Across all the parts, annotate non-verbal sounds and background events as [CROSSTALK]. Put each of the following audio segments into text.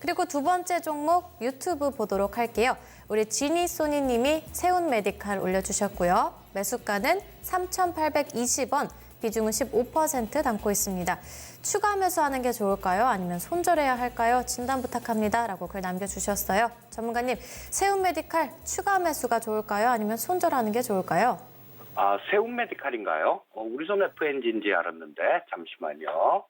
그리고 두 번째 종목 유튜브 보도록 할게요. 우리 지니 소니 님이 세운 메디칼 올려주셨고요. 매수가는 3,820원, 비중은 15% 담고 있습니다. 추가 매수하는 게 좋을까요? 아니면 손절해야 할까요? 진단 부탁합니다. 라고 글 남겨주셨어요. 전문가님, 세운 메디칼 추가 매수가 좋을까요? 아니면 손절하는 게 좋을까요? 아, 세운 메디칼인가요? 어, 우리 손 FNG인지 알았는데, 잠시만요.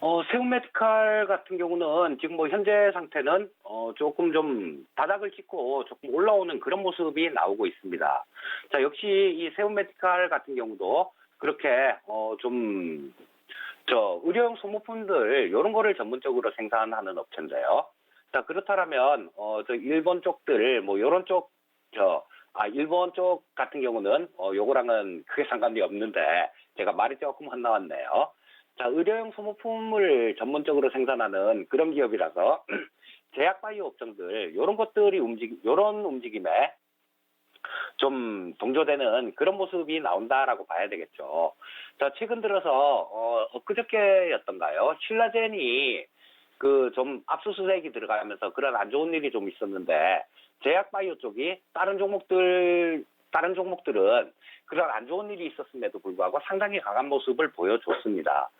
어, 세운 메디칼 같은 경우는 지금 뭐 현재 상태는 어, 조금 좀 바닥을 찍고 조금 올라오는 그런 모습이 나오고 있습니다. 자, 역시 이 세운 메디칼 같은 경우도 그렇게 어, 좀, 저, 의료용 소모품들, 이런 거를 전문적으로 생산하는 업체인데요. 자, 그렇다면, 어, 저, 일본 쪽들, 뭐, 요런 쪽, 저, 아, 일본 쪽 같은 경우는, 어, 요거랑은 크게 상관이 없는데, 제가 말이 조금 헛나왔네요. 자, 의료용 소모품을 전문적으로 생산하는 그런 기업이라서, [CLEARS THROAT] 제약 바이오 업종들, 요런 것들이 움직, 요런 움직임에 좀 동조되는 그런 모습이 나온다라고 봐야 되겠죠. 자, 최근 들어서, 어, 엊그저께였던가요? 신라젠이 그 좀 압수수색이 들어가면서 그런 안 좋은 일이 좀 있었는데, 제약 바이오 쪽이 다른 종목들, 다른 종목들은 그런 안 좋은 일이 있었음에도 불구하고 상당히 강한 모습을 보여줬습니다.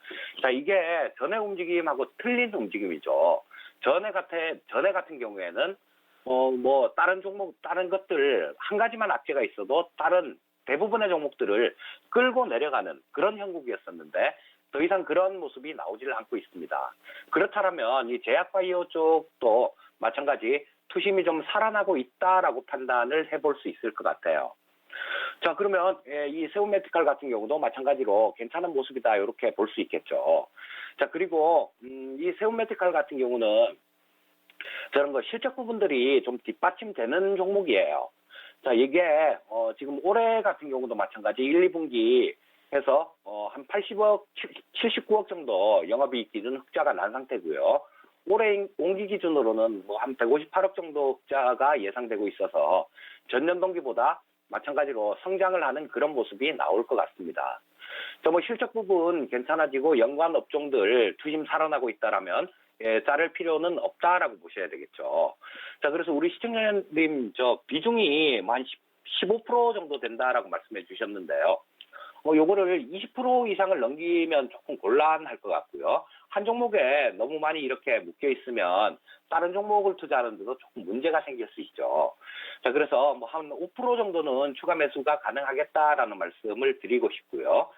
자, 이게 전에 움직임하고 틀린 움직임이죠. 전에 같은, 전에 같은 경우에는 어, 뭐, 다른 종목, 다른 것들, 한 가지만 악재가 있어도 다른 대부분의 종목들을 끌고 내려가는 그런 형국이었었는데, 더 이상 그런 모습이 나오지를 않고 있습니다. 그렇다면 이 제약바이오 쪽도 마찬가지 투심이 좀 살아나고 있다라고 판단을 해볼 수 있을 것 같아요. 자, 그러면 예, 이 세우메디칼 같은 경우도 마찬가지로 괜찮은 모습이다 이렇게 볼 수 있겠죠. 자, 그리고 음, 이 세우메디칼 같은 경우는 저런 거 실적 부분들이 좀 뒷받침되는 종목이에요. 자, 이게 어, 지금 올해 같은 경우도 마찬가지 1, 2분기 해서 어, 한 80억, 79억 정도 영업이익 기준 흑자가 난 상태고요. 올해 공기 기준으로는 뭐 한 158억 정도 흑자가 예상되고 있어서 전년 동기보다 마찬가지로 성장을 하는 그런 모습이 나올 것 같습니다. 저뭐 실적 부분 괜찮아지고 연관 업종들 투심 살아나고 있다라면 예, 자를 필요는 없다라고 보셔야 되겠죠. 자, 그래서 우리 시청자님 저 비중이 뭐한 15% 정도 된다라고 말씀해 주셨는데요. 어, 요거를 20% 이상을 넘기면 조금 곤란할 것 같고요. 한 종목에 너무 많이 이렇게 묶여 있으면 다른 종목을 투자하는 데도 조금 문제가 생길 수 있죠. 자, 그래서 뭐 한 5% 정도는 추가 매수가 가능하겠다라는 말씀을 드리고 싶고요.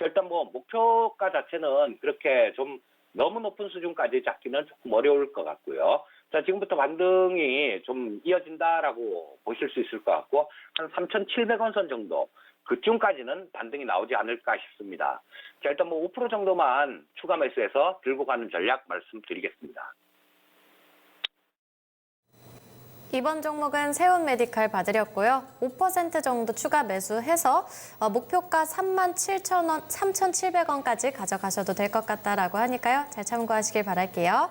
자, 일단 뭐 목표가 자체는 그렇게 좀 너무 높은 수준까지 잡기는 조금 어려울 것 같고요. 자, 지금부터 반등이 좀 이어진다라고 보실 수 있을 것 같고, 한 3,700원 선 정도, 그쯤까지는 반등이 나오지 않을까 싶습니다. 자, 일단 뭐 5% 정도만 추가 매수해서 들고 가는 전략 말씀드리겠습니다. 이번 종목은 세운 메디칼 봐드렸고요. 5% 정도 추가 매수해서 어, 목표가 37,000원, 3,700원까지 가져가셔도 될 것 같다라고 하니까요. 잘 참고하시길 바랄게요.